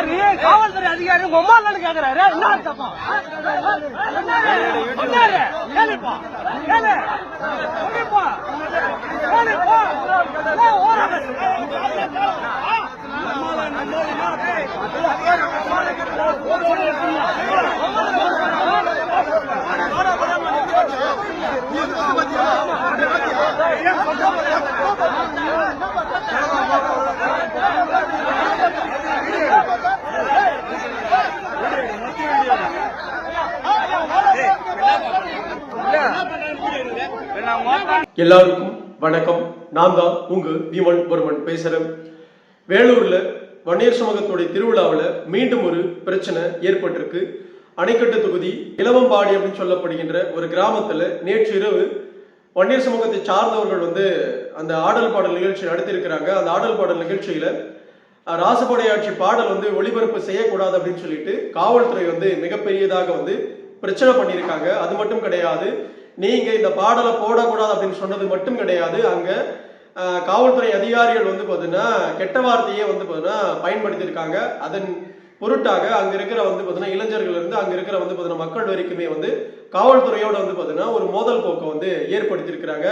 அதிகாரி காவல்துறை அதிகாரி உங்க அம்மா கேக்குறாரு. என்ன தப்பா கேளுப்பா. கேளு. சொல்லிப்பா. கேளுப்பா. எல்லாருக்கும் வணக்கம். நான் தான் உங்க விமன் வருமன் பேசுறேன். வேலூர்ல வன்னியர் சமூகத்துடைய திருவிழாவில் மீண்டும் ஒரு பிரச்சனை ஏற்பட்டிருக்கு. அணைக்கட்டு தொகுதி இளவம்பாடி அப்படின்னு சொல்லப்படுகின்ற ஒரு கிராமத்தில் நேற்று இரவு வன்னியர் சமூகத்தை சார்ந்தவர்கள் வந்து அந்த ஆடல் பாடல் நிகழ்ச்சி நடத்தியிருக்கிறாங்க. அந்த ஆடல் பாடல் நிகழ்ச்சியில ராசபடையாட்சி பாடல் வந்து ஒளிபரப்பு செய்யக்கூடாது அப்படின்னு சொல்லிட்டு காவல்துறை வந்து மிகப்பெரியதாக வந்து பிரச்சனை பண்ணியிருக்காங்க. அது மட்டும் கிடையாது நீங்க இந்த பாடலை போடக்கூடாது அப்படின்னு சொன்னது மட்டும் கிடையாது. அங்க காவல்துறை அதிகாரிகள் வந்து பார்த்தீங்கன்னா கெட்ட வார்த்தையே வந்து பார்த்தீங்கன்னா பயன்படுத்தியிருக்காங்க. அதன் பொருட்டாக அங்க இருக்கிற வந்து பார்த்தீங்கன்னா இளைஞர்கள் இருந்து அங்க இருக்கிற வந்து பார்த்தீங்கன்னா மக்கள் வரைக்குமே வந்து காவல்துறையோட வந்து பார்த்தீங்கன்னா ஒரு மோதல் போக்கை வந்து ஏற்படுத்தியிருக்கிறாங்க.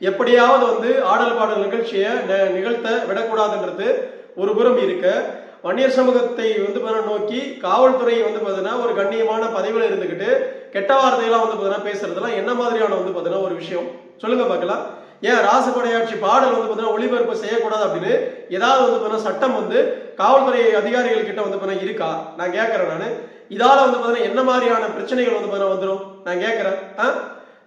எப்படியாவது வந்து ஆடல் பாடல் நிகழ்ச்சியை ந- நிகழ்த்த விடக்கூடாதுன்றது ஒரு புறம் இருக்க. வன்னியர் சமூகத்தை வந்து பார்த்தீங்கன்னா நோக்கி காவல்துறை வந்து பார்த்தீங்கன்னா ஒரு கண்ணியமான பதவியில் இருந்துக்கிட்டு கெட்ட வார்த்தையெல்லாம் வந்து பார்த்தீங்கன்னா பேசுறதுலாம் என்ன மாதிரியான வந்து பார்த்தீங்கன்னா ஒரு விஷயம் சொல்லுங்க பார்க்கலாம் ஏன் ராசப்படையாட்சி பாடல் வந்து பார்த்தீங்கன்னா ஒளிபரப்பு செய்யக்கூடாது அப்படின்னு ஏதாவது வந்து பார்த்தீங்கன்னா சட்டம் வந்து காவல்துறை அதிகாரிகள் கிட்ட வந்து பார்த்தீங்கன்னா இருக்கா நான் கேட்கறேன் நான் இதால வந்து பார்த்தீங்கன்னா என்ன மாதிரியான பிரச்சனைகள் வந்து பார்த்தீங்கன்னா வந்துடும் நான் கேட்கறேன் ஆ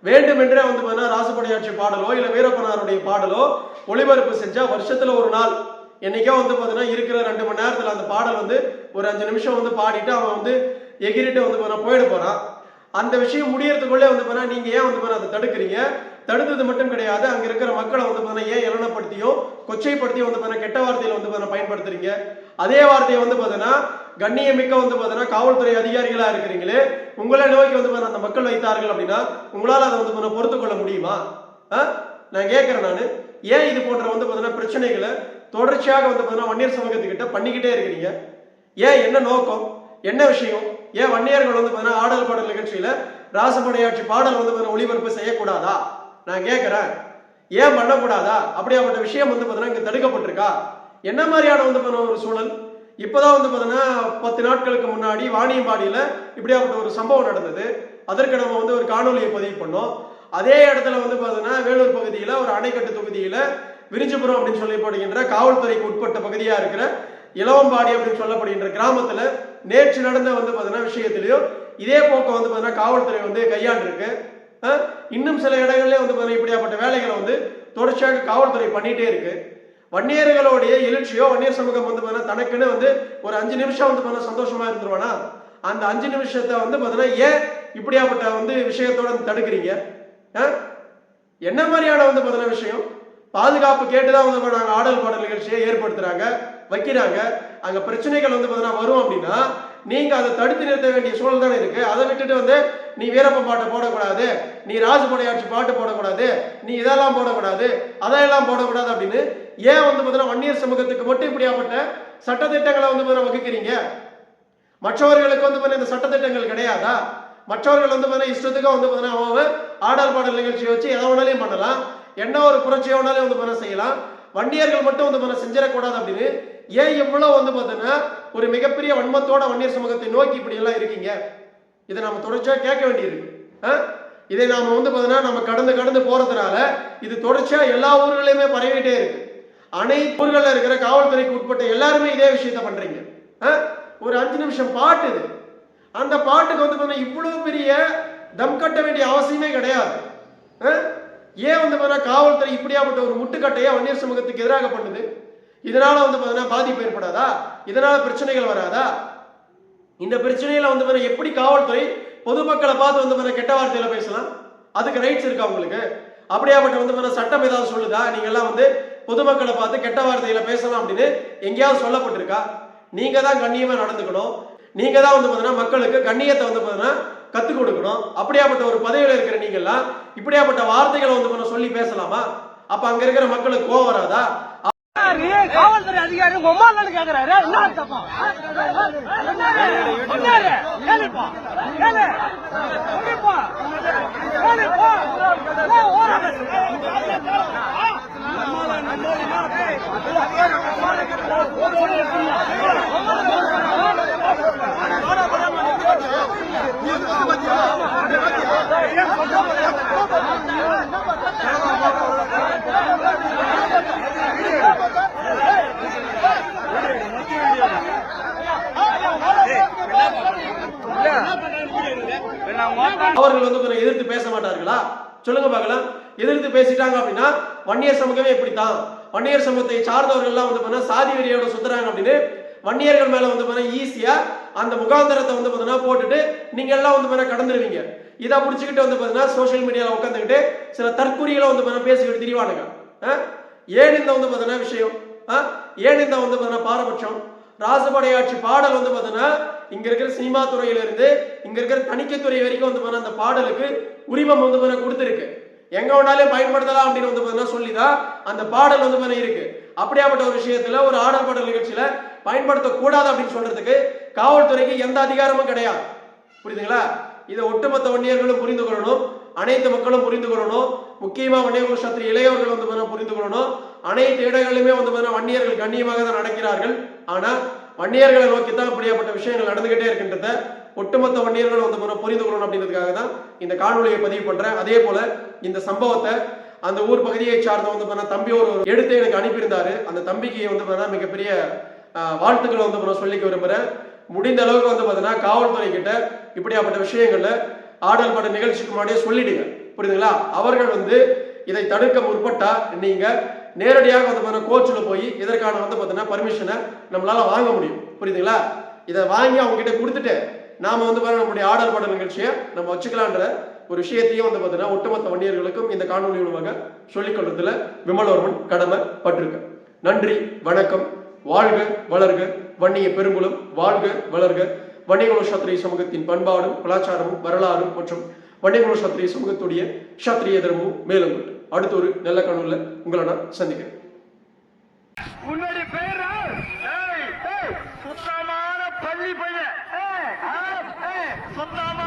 வேண்டுமென்றே வந்து பார்த்தீங்கன்னா ராசப்படையாட்சி பாடலோ இல்லை வீரப்பனாருடைய பாடலோ ஒளிபரப்பு செஞ்சால் வருஷத்தில் ஒரு நாள் என்னைக்கோ வந்து பார்த்தீங்கன்னா இருக்கிற ரெண்டு மணி நேரத்தில் அந்த பாடல் வந்து ஒரு அஞ்சு நிமிஷம் வந்து பாடிட்டு அவன் வந்து எகிரிட்டு வந்து பார்த்தீங்கன்னா போயிட போகிறான் அந்த விஷயம் முடியறதுக்குள்ளே வந்து பார்த்தீங்கன்னா நீங்கள் ஏன் வந்து போனால் அதை தடுக்கிறீங்க? தடுத்தது மட்டும் கிடையாது. அங்கே இருக்கிற மக்களை வந்து பார்த்தீங்கன்னா ஏன் இலனப்படுத்தியும் கொச்சைப்படுத்தியோ வந்து பார்த்தீங்கன்னா கெட்ட வார்த்தையில் வந்து பார்த்தீங்கன்னா பயன்படுத்துறீங்க. அதே வார்த்தையை வந்து பார்த்தீங்கன்னா கண்ணியமிக்க வந்து பார்த்தீங்கன்னா காவல்துறை அதிகாரிகளாக இருக்கிறீங்களே உங்களை நோக்கி வந்து பார்த்தீங்கன்னா அந்த மக்கள் வைத்தார்கள் அப்படின்னா உங்களால் அதை வந்து பார்த்தீங்கன்னா பொறுத்து கொள்ள முடியுமா? ஆ? நான் கேட்குறேன் நான். ஏன் இது போன்ற வந்து பார்த்தீங்கன்னா பிரச்சனைகளை தொடர்ச்சியாக வந்து பார்த்தீங்கன்னா வன்னியர் சமூகத்துக்கிட்ட பண்ணிக்கிட்டே இருக்கிறீங்க? ஏன்? என்ன நோக்கம்? என்ன விஷயம்? ஏன் வன்னியர்கள் வந்து பார்த்தீங்கன்னா ஆடல் பாடல் நிகழ்ச்சியில ராசப்படையாட்சி பாடல் வந்து பார்த்தீங்கன்னா ஒளிபரப்பு செய்யக்கூடாதா? நான் கேட்கிறேன். ஏன் பண்ணக்கூடாதா? அப்படியாப்பட்ட விஷயம் வந்து பார்த்தீங்கன்னா இங்க தடுக்கப்பட்டிருக்கா? என்ன மாதிரியான வந்து பார்த்தீங்கன்னா ஒரு சூழல்? இப்போதான் வந்து பார்த்தீங்கன்னா பத்து நாட்களுக்கு முன்னாடி வாணியம்பாடியில இப்படியாப்பட்ட ஒரு சம்பவம் நடந்தது. அதற்கு நம்ம வந்து ஒரு காணொலியை பதிவு பண்ணோம். அதே இடத்துல வந்து பார்த்தீங்கன்னா வேலூர் பகுதியில் ஒரு அணைக்கட்டு தொகுதியில் விரிஞ்சிபுரம் அப்படின்னு சொல்லப்படுகின்ற காவல்துறைக்கு உட்பட்ட பகுதியாக இருக்கிற இளவம்பாடி அப்படின்னு சொல்லப்படுகின்ற கிராமத்துல நேற்று நடந்த வந்து பார்த்தீங்கன்னா விஷயத்திலையும் இதே போக்கை வந்து பார்த்தீங்கன்னா காவல்துறை வந்து கையாண்டிருக்கு. இன்னும் சில இடங்கள்லேயே வந்து பார்த்தீங்கன்னா இப்படியாப்பட்ட வேலைகளை வந்து தொடர்ச்சியாக காவல்துறை பண்ணிகிட்டே இருக்கு. வன்னியர்களுடைய எழுச்சியோ வன்னியர் சமூகம் வந்து பார்த்தீங்கன்னா தனக்குன்னு வந்து ஒரு அஞ்சு நிமிஷம் வந்து பார்த்தீங்கன்னா சந்தோஷமா இருந்துருவானா? அந்த அஞ்சு நிமிஷத்தை வந்து பார்த்தீங்கன்னா ஏன் இப்படியாப்பட்ட வந்து விஷயத்தோட தடுக்கிறீங்க? என்ன மாதிரியான வந்து பார்த்தீங்கன்னா விஷயம்? பாதுகாப்பு கேட்டுதான் வந்து நாங்கள் ஆடல் பாடல் நிகழ்ச்சியை ஏற்படுத்துறாங்க. வைக்கிறாங்க. அங்க பிரச்சனைகள் வந்து பார்த்தீங்கன்னா வரும் அப்படின்னா நீங்க அதை தடுத்து நிறுத்த வேண்டிய சூழல் தானே இருக்கு. அதை விட்டுட்டு வந்து நீ வீரப்ப பாட்டை போடக்கூடாது நீ ராஜபடையாட்சி பாட்டு போடக்கூடாது நீ இதெல்லாம் போடக்கூடாது அதையெல்லாம் போடக்கூடாது அப்படின்னு ஏன் வந்து பார்த்தீங்கன்னா வன்னியர் சமூகத்துக்கு மட்டும் இப்படியாப்பட்ட சட்டத்திட்டங்களை வந்து பார்த்தீங்கன்னா வகுக்கிறீங்க? மற்றவர்களுக்கு வந்து பார்த்தீங்கன்னா இந்த சட்டத்திட்டங்கள் கிடையாதா? மற்றவர்கள் வந்து பார்த்தீங்கன்னா இஷ்டத்துக்கு வந்து பார்த்தீங்கன்னா அவன் ஆடல் பாடல் நிகழ்ச்சியை வச்சு எதை வேணாலையும் பண்ணலாம். என்ன ஒரு புரட்சியை வேணாலும் வந்து பண்ண செய்யலாம். வண்டியர்கள் மட்டும் வந்து பண்ண செஞ்சிடக்கூடாது அப்படின்னு ஏன் இவ்வளவு வந்து பார்த்தீங்கன்னா ஒரு மிகப்பெரிய வன்மத்தோட வன்னியர் சமூகத்தை நோக்கி இப்படி எல்லாம் இருக்கீங்க? இதை நம்ம தொடர்ச்சியா கேட்க வேண்டியிருக்கு. ஆ? இதை நாம வந்து பார்த்தீங்கன்னா நம்ம கடந்து கடந்து போறதுனால இது தொடர்ச்சியா எல்லா ஊர்களையுமே பரவிட்டே இருக்கு. அனைத்து ஊர்களில் இருக்கிற காவல்துறைக்கு உட்பட்ட எல்லாருமே இதே விஷயத்த பண்றீங்க. ஆ? ஒரு அஞ்சு நிமிஷம் பாட்டு இது. அந்த பாட்டுக்கு வந்து பார்த்தீங்கன்னா இவ்வளவு பெரிய தம் கட்ட வேண்டிய அவசியமே கிடையாது. ஆ? ஏன் வந்து பார்த்தீங்கன்னா காவல்துறை இப்படியாப்பட்ட ஒரு முட்டுக்கட்டையை வன்னியர் சமூகத்துக்கு எதிராக பண்ணுது? இதனால வந்து பார்த்தீங்கன்னா பாதிப்பு ஏற்படாதா? இதனால பிரச்சனைகள் வராதா? இந்த பிரச்சனையில வந்து பார்த்தீங்கன்னா எப்படி காவல்துறை பொதுமக்களை பார்த்து வந்து பார்த்தீங்கன்னா கெட்ட வார்த்தையில பேசலாம்? அதுக்கு ரைட்ஸ் இருக்கா உங்களுக்கு? அப்படியாப்பட்ட வந்து பார்த்தீங்கன்னா சட்டம் ஏதாவது சொல்லுதா? நீங்க எல்லாம் வந்து பொதுமக்களை பார்த்து கெட்ட வார்த்தையில பேசலாம் அப்படின்னு எங்கேயாவது சொல்லப்பட்டிருக்கா? நீங்க தான் கண்ணியமா நடந்துக்கணும். நீங்க தான் வந்து பார்த்தீங்கன்னா மக்களுக்கு கண்ணியத்தை வந்து பார்த்தீங்கன்னா கத்துக் கொடுக்கணும். அப்படியாப்பட்ட ஒரு பதவியில இருக்கிற நீங்க எல்லாம் இப்படியாப்பட்ட வார்த்தைகளை வந்து பார்த்தீங்கன்னா சொல்லி பேசலாமா? அப்ப அங்க இருக்கிற மக்களுக்கு கோவம் வராதா? அதிகாரி காவல்துறை அதிகாரி உங்க அம்மா கேக்குறாரு. என்ன தப்பா என்னது? கேளுப்பா. கேளு. சொல்லிப்பா. கேளுப்பா. ஏன் அவர்கள் வந்து கொஞ்சம் எதிர்த்து பேச மாட்டார்களா? சொல்லுங்க பார்க்கலாம். எதிர்த்து பேசிட்டாங்க அப்படின்னா வன்னியர் சமூகமே இப்படித்தான். வன்னியர் சமூகத்தை சார்ந்தவர்கள்லாம் வந்து பார்த்தீங்கன்னா சாதி வெறியோட சுத்துறாங்க அப்படின்னு வன்னியர்கள் மேல வந்து பார்த்தீங்கன்னா ஈஸியா அந்த முகாந்தரத்தை வந்து பார்த்தீங்கன்னா போட்டுட்டு நீங்க எல்லாம் வந்து பார்த்தீங்கன்னா கடந்துருவீங்க. இதை பிடிச்சிக்கிட்டு வந்து பார்த்தீங்கன்னா சோஷியல் மீடியால உட்காந்துக்கிட்டு சில தற்குறிகளை வந்து பார்த்தீங்கன்னா பேசிக்கிட்டு திரிவானுங்க. ஏன் இந்த வந்து பார்த்தீங்கன்னா விஷயம்? ஏன் இந்த வந்து பார்த்தீங்கன்னா பாரபட்சம்? ராசபடையாட்சி பாடல் வந்து பார்த்தோன்னா இங்க இருக்கிற சினிமா துறையிலிருந்து இங்க இருக்கிற தணிக்கைத்துறை வரைக்கும் வந்து பார்த்தீங்கன்னா அந்த பாடலுக்கு உரிமம் வந்து பார்த்தீங்கன்னா கொடுத்துருக்கு. எங்க வேணாலும் பயன்படுத்தலாம் அப்படின்னு வந்து பார்த்தீங்கன்னா சொல்லிதான் அந்த பாடல் வந்து பார்த்தீங்கன்னா இருக்கு. அப்படியாப்பட்ட ஒரு விஷயத்துல ஒரு ஆடல் பாடல் நிகழ்ச்சியில பயன்படுத்தக்கூடாது அப்படின்னு சொல்றதுக்கு காவல்துறைக்கு எந்த அதிகாரமும் கிடையாது. புரியுதுங்களா? இதை ஒட்டுமொத்த வன்னியர்களும் புரிந்து கொள்ளணும். அனைத்து மக்களும் புரிந்து கொள்ளணும். முக்கியமா வன்னியகுல சத்திரி இளையவர்கள் வந்து பார்த்தீங்கன்னா புரிந்து கொள்ளணும். அனைத்து இடங்களிலுமே வந்து பார்த்தீங்கன்னா வன்னியர்கள் கண்ணியமாக தான் நடக்கிறார்கள். ஆனால் வன்னியர்களை நோக்கி தான் அப்படியாப்பட்ட விஷயங்கள் நடந்துகிட்டே இருக்கின்றத ஒட்டுமொத்த வன்னியர்களும் வந்து பார்த்தீங்கன்னா புரிந்து கொள்ளணும் அப்படின்றதுக்காக தான் இந்த காணொலியை பதிவு பண்றேன். அதே போல இந்த சம்பவத்தை அந்த ஊர் பகுதியை சார்ந்த வந்து பார்த்தீங்கன்னா தம்பி ஒரு எடுத்து எனக்கு அனுப்பியிருந்தாரு. அந்த தம்பிக்கு வந்து பார்த்தீங்கன்னா மிகப்பெரிய வாழ்த்துக்களை வந்து பார்த்தீங்கன்னா சொல்லிக்க விரும்புறேன். முடிந்த அளவுக்கு வந்து பார்த்தீங்கன்னா காவல்துறை கிட்ட இப்படியாப்பட்ட விஷயங்கள்ல ஆடல் பட நிகழ்ச்சிக்கு முன்னாடியே சொல்லிடுங்க. புரியுதுங்களா? அவர்கள் வந்து இதை தடுக்க முற்பட்டா நீங்க? நேரடியாக வந்து பார்த்தீங்கன்னா கோச்சில் போய் இதற்கான வந்து பார்த்தீங்கன்னா பர்மிஷனை நம்மளால வாங்க முடியும். புரியுதுங்களா? இதை வாங்கி அவங்க கிட்ட கொடுத்துட்டு நாம வந்து பாருங்க நம்முடைய ஆடல் பாடல் நிகழ்ச்சியை நம்ம வச்சுக்கலான்ற ஒரு விஷயத்தையும் வந்து பார்த்தீங்கன்னா ஒட்டுமொத்த வண்டியர்களுக்கும் இந்த காணொலி மூலமாக சொல்லிக் கொள்றதுல விமலவர்மன் கடமை பட்டிருக்கு நன்றி வணக்கம். வாழ்க வளர்க. வன்னிய பெருங்குளம் வாழ்க வளர்க. வன்னியகுல சத்திரிய சமூகத்தின் பண்பாடும் கலாச்சாரமும் வரலாறும் மற்றும் வன்னியகுல சத்திரிய சமூகத்துடைய சத்திரிய தர்மமும் மேலும் கொண்டு. அடுத்த ஒரு நல்ல கனவுல உங்களை நான் சந்திக்கிறேன். உன்னுடைய பேரா? சுத்தமான பள்ளி பையன். ஏய், சுத்தமான